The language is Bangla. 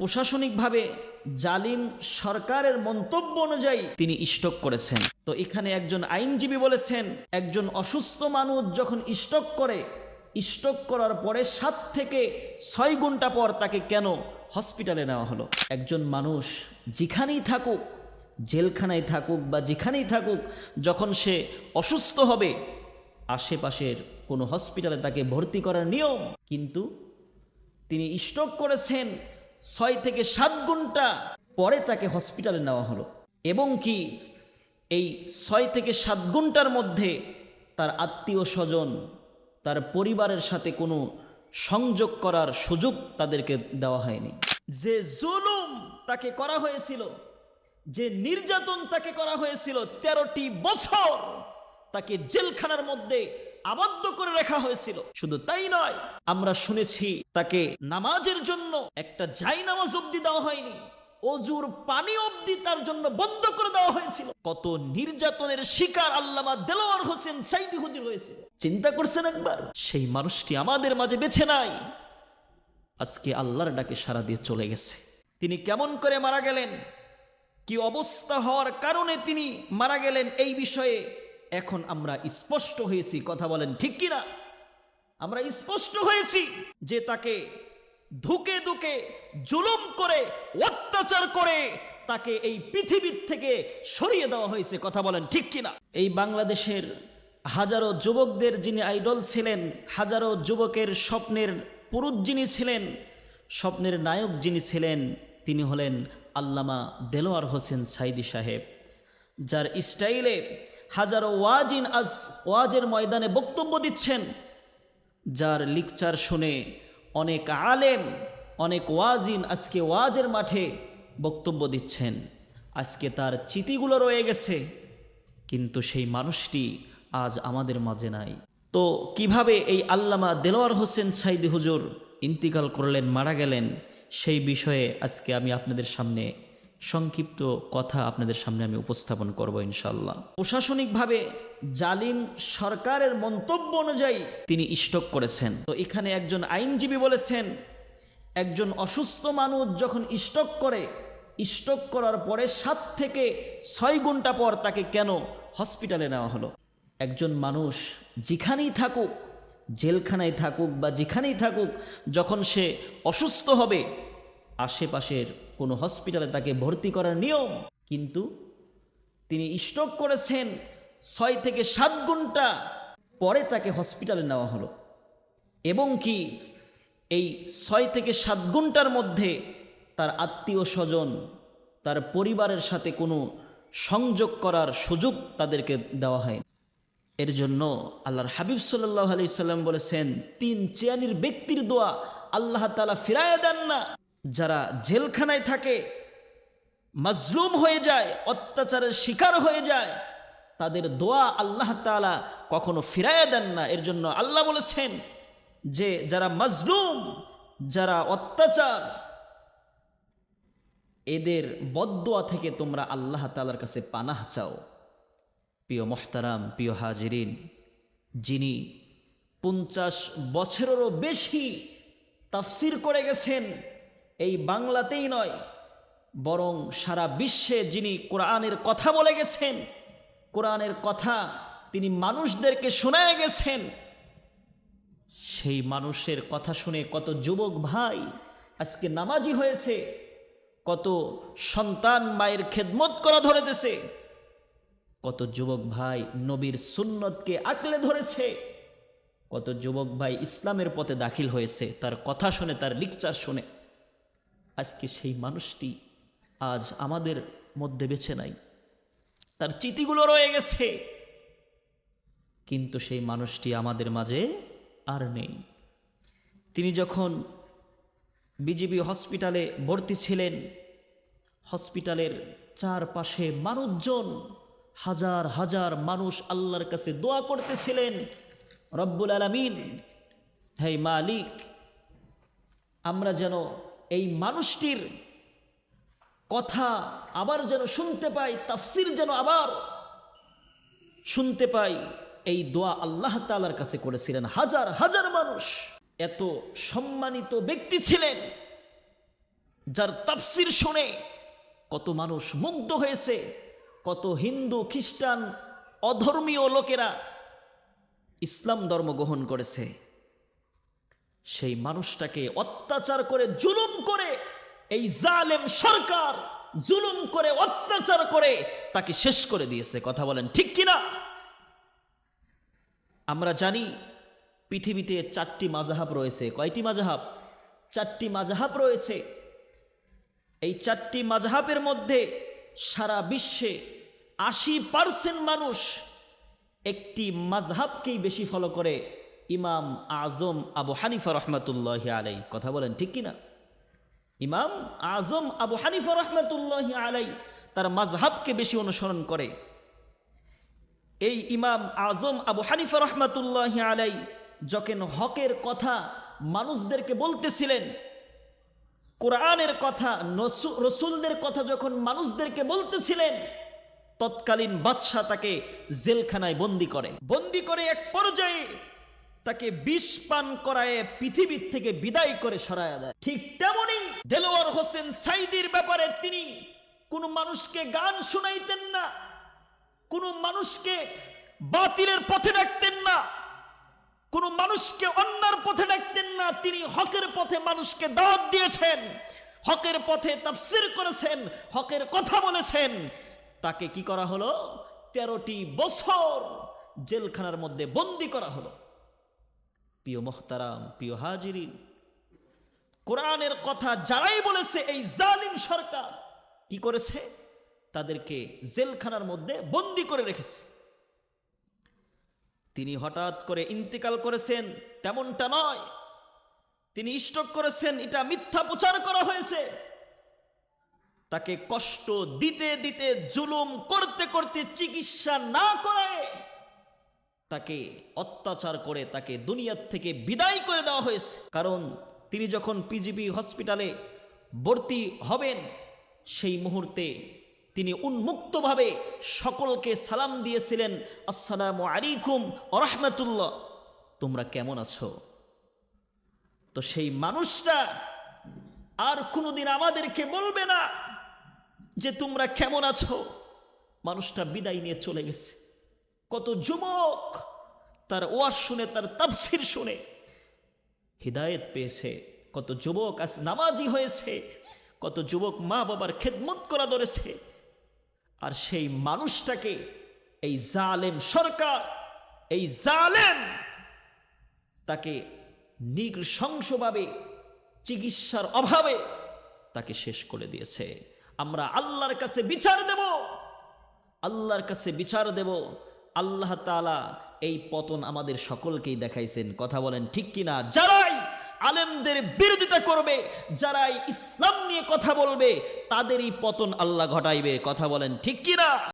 প্রশাসনিকভাবে জালিম সরকারের মন্তব্য অনুযায়ী তিনি স্টক করেছেন। তো এখানে একজন আইনজীবী বলেছেন, একজন অসুস্থ মানুষ যখন স্টক করে, স্টক করার পরে সাত থেকে ছয় ঘণ্টা পর তাকে কেন হসপিটালে নেওয়া হলো? একজন মানুষ যেখানেই থাকুক, জেলখানায় থাকুক বা যেখানেই থাকুক, যখন সে অসুস্থ হবে, আশেপাশের কোনো হসপিটালে তাকে ভর্তি করার নিয়ম, কিন্তু তিনি স্ট্রোক করেছেন ছয় থেকে সাত ঘণ্টা পরে তাকে হসপিটালে নেওয়া হলো। এবং কি এই ছয় থেকে সাত ঘণ্টার মধ্যে তার আত্মীয় স্বজন, তার পরিবারের সাথে কোনো সংযোগ করার সুযোগ তাদেরকে দেওয়া হয়নি। যে জুলুম তাকে করা হয়েছিল, যে নির্যাতন তাকে করা হয়েছিল তেরোটি বছর তাকে জেলখানার মধ্যে আবদ্ধ করে রাখা হয়েছিল। শুধু তাই নয়, আমরা শুনেছি তাকে নামাজের জন্য একটা জাই নামাজ অব্দি দেওয়া হয়নি। অজুর পানি অব্দি তার জন্য বন্ধ করে দেওয়া হয়েছিল। কত নির্যাতনের শিকার আল্লামা দেলোয়ার হোসেন সাইদি হুজুর হয়েছিল চিন্তা করছেন একবার, সেই মানুষটি আমাদের মাঝে বেছে নাই। আজকে আল্লাহর ডাকে সারা দিয়ে চলে গেছে। তিনি কেমন করে মারা গেলেন? কি অবস্থা হওয়ার কারণে তিনি মারা গেলেন এই বিষয়ে এখন আমরা স্পষ্ট হয়েছি, কথা বলেন ঠিক কিনা? আমরা স্পষ্ট হয়েছি যে তাকে ধুকে ধুকে জুলুম করে, অত্যাচার করে তাকে এই পৃথিবীর থেকে সরিয়ে দেওয়া হয়েছে, কথা বলেন ঠিক কিনা? এই বাংলাদেশের হাজারো যুবকদের যিনি আইডল ছিলেন, হাজারো যুবকের স্বপ্নের পুরুষ যিনি ছিলেন, স্বপ্নের নায়ক যিনি ছিলেন, তিনি হলেন আল্লামা দেলোয়ার হোসেন সাইদি সাহেব। যার স্টাইলে হাজারো ওয়াজিন আজ ওয়াজের ময়দানে বক্তব্য দিচ্ছেন, যার লিকচার শুনে অনেক আলেম, অনেক ওয়াজিন আজকে ওয়াজের মাঠে বক্তব্য দিচ্ছেন। আজকে তার চিতিগুলো রয়ে গেছে, কিন্তু সেই মানুষটি আজ আমাদের মাঝে নাই। তো কীভাবে এই আল্লামা দেলোয়ার হোসেন সাইদি হুজুর ইন্তিকাল করলেন, মারা গেলেন, সেই বিষয়ে আজকে আমি আপনাদের সামনে সংক্ষিপ্ত কথা আপনাদের সামনে আমি উপস্থাপন করব ইনশাল্লাহ প্রশাসনিকভাবে জালিম সরকারের মন্তব্য অনুযায়ী তিনি স্টক করেছেন। তো এখানে একজন আইনজীবী বলেছেন, একজন অসুস্থ মানুষ যখন স্টক করে, স্টক করার পরে সাত থেকে ছয় ঘণ্টা পর তাকে কেন হসপিটালে নেওয়া হলো? একজন মানুষ যেখানেই থাকুক, জেলখানায় থাকুক বা যেখানেই থাকুক, যখন সে অসুস্থ হবে আশেপাশের কোনো হসপিটালে তাকে ভর্তি করার নিয়ম। কিন্তু তিনি স্ট্রোক করেছেন ছয় থেকে সাত ঘণ্টা পরে তাকে হসপিটালে নেওয়া হলো। এবং কি এই ছয় থেকে সাত ঘণ্টার মধ্যে তার আত্মীয় স্বজন, তার পরিবারের সাথে কোনো সংযোগ করার সুযোগ তাদেরকে দেওয়া হয় এর জন্য আল্লাহর হাবিব সাল্লাহ আলি সাল্লাম বলেছেন, তিন চেয়ানির ব্যক্তির দোয়া আল্লাহ তালা ফিরাইয়া দেন না। যারা জেলখানায় থাকে, মাজলুম হয়ে যায়, অত্যাচারের শিকার হয়ে যায়, তাদের দোয়া আল্লাহ তালা কখনো ফিরাইয়া দেন না। এর জন্য আল্লাহ বলেছেন যে, যারা মাজলুম, যারা অত্যাচার, এদের বদোয়া থেকে তোমরা আল্লাহ তালার কাছে পানাহ চাও। প্রিয় মোহতারাম, প্রিয় হাজিরিন, যিনি পঞ্চাশ বছরেরও বেশি তাফসির করে গেছেন এই বাংলাতেই নয়, বরং সারা বিশ্বে যিনি কোরআনের কথা বলে গেছেন, কোরআনের কথা তিনি মানুষদেরকে শোনায় গেছেন, সেই মানুষের কথা শুনে কত যুবক ভাই আজকে নামাজি হয়েছে, কত সন্তান মায়ের খেদমত করা ধরেতেছে কত যুবক ভাই নবীর সুন্নতকে আঁকলে ধরেছে, কত যুবক ভাই ইসলামের পথে দাখিল হয়েছে, তার কথা শুনে, তার লিকচার শুনে। আজকে সেই মানুষটি আজ আমাদের মধ্যে বেছে নাই। তার চিতিগুলো রয়ে গেছে। কিন্তু সেই মানুষটি আমাদের মাঝে আর নেই। তিনি যখন বিজিবি হসপিটালে ভর্তি ছিলেন, হসপিটালের চারপাশে মানুষজন, হাজার হাজার মানুষ আল্লাহর কাছে দোয়া করতেছিলেন, রব্বুল আলমিন, হে মালিক, আমরা যেন এই মানুষটির কথা আবার যেন শুনতে পাই, তাফসির যেন আবার শুনতে পাই, এই দোয়া আল্লাহ তালার কাছে করেছিলেন হাজার হাজার মানুষ। এত সম্মানিত ব্যক্তি ছিলেন, যার তাফসির শুনে কত মানুষ মুগ্ধ হয়েছে, কত হিন্দু, খ্রিস্টান, অধর্মীয় লোকেরা ইসলাম ধর্ম গ্রহণ করেছে। সেই মানুষটাকে অত্যাচার করে জুলুম করে, এই জালেম সরকার জুলুম করে, অত্যাচার করে, তাকে শেষ করে দিয়েছে। কথা বলেন, ঠিক কিনা? আমরা জানি পৃথিবীতে চারটি মাজাহাব রয়েছে। কয়টি মাজাহাব চারটি মাজাহাব রয়েছে। এই চারটি মাজাহাবের মধ্যে সারা বিশ্বে আশি পার্সেন্ট মানুষ একটি মাযহাবকেই বেশি ফলো করে। ইমাম আজম আবু হানিফা রহমতুল্লাহ আলাই কথা বলেন ঠিক কিনা? ইমাম আজম আবু হানিফা রহমতুল্লাহ আলাই তার মাযহাবকে বেশি অনুসরণ করে। এই ইমাম আজম আবু হানিফা রহমতুল্লাহ আলাই যখন হকের কথা মানুষদেরকে বলতেছিলেন, কোরআনের কথা রসুলদের কথা যখন মানুষদেরকে বলতেছিলেন, তৎকালীন বাদশাহ তাকে জেলখানায় বন্দি করে। বন্দি করে এক পর্যায়ে তাকে বিষ পান করায় পৃথিবীর থেকে বিদায় করে সরায়া দেয়। ঠিক তেমনি দেলোয়ার হোসেন সাইদির ব্যাপারে তিনি কোন মানুষকে গান শোনাইতেন না, কোন মানুষকে বাতিলের পথে ডাকতেন না, কোন মানুষকে অন্যার পথে ডাকতেন না। তিনি হকের পথে মানুষকে দাওয়াত দিয়েছেন, হকের পথে তাফসির করেছেন, হকের কথা বলেছেন। তাকে কি করা হলো? তেরোটি বছর জেলখানার মধ্যে বন্দি করা হলো। প্রিয় মোহতারাম, প্রিয় হাজিরিন, কোরআনের কথা যারাই বলেছে, এই জালিম সরকার কি করেছে? তাদেরকে জেলখানার মধ্যে বন্দি করে রেখেছে। তিনি হঠাৎ করে ইন্তিকাল করেছেন, তেমনটা নয়। তিনি স্ট্রোক করেছেন, এটা মিথ্যা প্রচার করা হয়েছে। তাকে কষ্ট দিতে দিতে, জুলুম করতে করতে চিকিৎসা না করে তাকে অত্যাচার করে তাকে দুনিয়ার থেকে বিদায় করে দেওয়া হয়েছে। কারণ তিনি যখন পিজিবি হসপিটালে ভর্তি হবেন, সেই মুহূর্তে তিনি উন্মুক্তভাবে সকলকে সালাম দিয়েছিলেন, আসসালামু আলাইকুম রহমতুল্লাহ। তোমরা কেমন আছো? তো সেই মানুষটা আর কোনোদিন আমাদেরকে বলবে না যে, তোমরা কেমন আছো? মানুষটা বিদায় নিয়ে চলে গেছে। কত যুবক তার ওয়াজ শুনে, তার তাফসির শুনে হৃদায়ত পেয়েছে। কত যুবক আজ নামাজি হয়েছে, কত যুবক মা বাবার খেদমত করা ধরেছে। আর সেই মানুষটাকে, এই জালেম সরকার, এই জালেম তাকে নৃশংসভাবে চিকিৎসার অভাবে তাকে শেষ করে দিয়েছে। আমরা আল্লাহর কাছে বিচার দেব, আল্লাহর কাছে বিচার দেব। আল্লাহ তালা এই পতন আমাদের সকলকেই দেখাইছেন। কথা বলেন ঠিক কিনা? যারাই আলেমদের বিরোধিতা করবে, যারাই ইসলাম নিয়ে কথা বলবে, তাদেরই পতন আল্লাহ ঘটাইবে। কথা বলেন ঠিক কিনা?